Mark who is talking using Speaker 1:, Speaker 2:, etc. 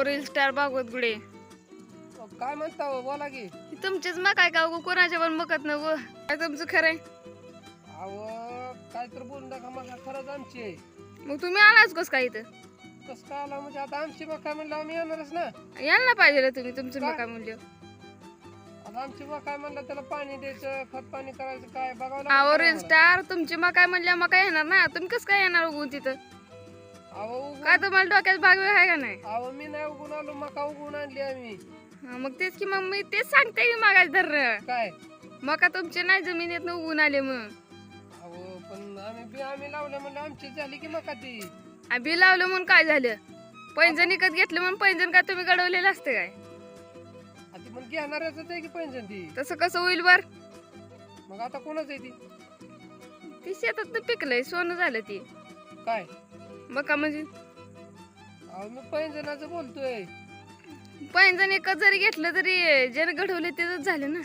Speaker 1: अहो reel star Bhagwat गुडे
Speaker 2: अहो, काय म्हणता हो? बोला की.
Speaker 1: तुमचीच मग काय का कोणाच्या पण मकत न व काय तुमचं खरंय?
Speaker 2: अहो काय तर बोलू नका मग खरंच आमची आहे.
Speaker 1: मग तुम्ही आलाच कस काय इथं?
Speaker 2: कसं काय आला म्हणजे आता आमची मग काय म्हणलं आम्ही येणारच ना.
Speaker 1: यायला ना पाहिजे रे तुम्ही तुमचं? मका म्हणलं
Speaker 2: आता आमची मग काय म्हणलं त्याला पाणी द्यायचं खत पाणी करायचं काय बघावं
Speaker 1: रील
Speaker 2: आम्हाला.
Speaker 1: स्टार तुमची मका म्हणल्या मका येणार ना. तुम्ही कसं काय येणार उगून तिथं? काय तुम्हाला डोक्यात भाग आहे का नाही?
Speaker 2: अहो मी नाही उगून आलो मका उगवून आणली आम्ही.
Speaker 1: हा, मग तेच की मग मी तेच सांगते की मागायचं धर.
Speaker 2: काय?
Speaker 1: मका तुमची नाही जमिनीत उगून आले मग.
Speaker 2: अहो पण आम्ही बी आम्ही लावलं म्हणलं आमची झाली की मका ती.
Speaker 1: आ, बी लावलं म्हणून काय झालं? पैंजण विकत घेतलं म्हणून पैंजण काय तुम्ही गडवलेलं असतं काय?
Speaker 2: आता पण घेणारच आहे की पैंजण ती.
Speaker 1: तसं कसं होईल बर?
Speaker 2: मग आता कोणाच आहे ती?
Speaker 1: ती शेतात पिकलंय सोनं झालं ती.
Speaker 2: काय?
Speaker 1: मका म्हणजे?
Speaker 2: अहो मी पैंजणाचं बोलतोय.
Speaker 1: पैंजण एकच जरी घेतलं तरी ज्याने घडवले तेच झालं ना.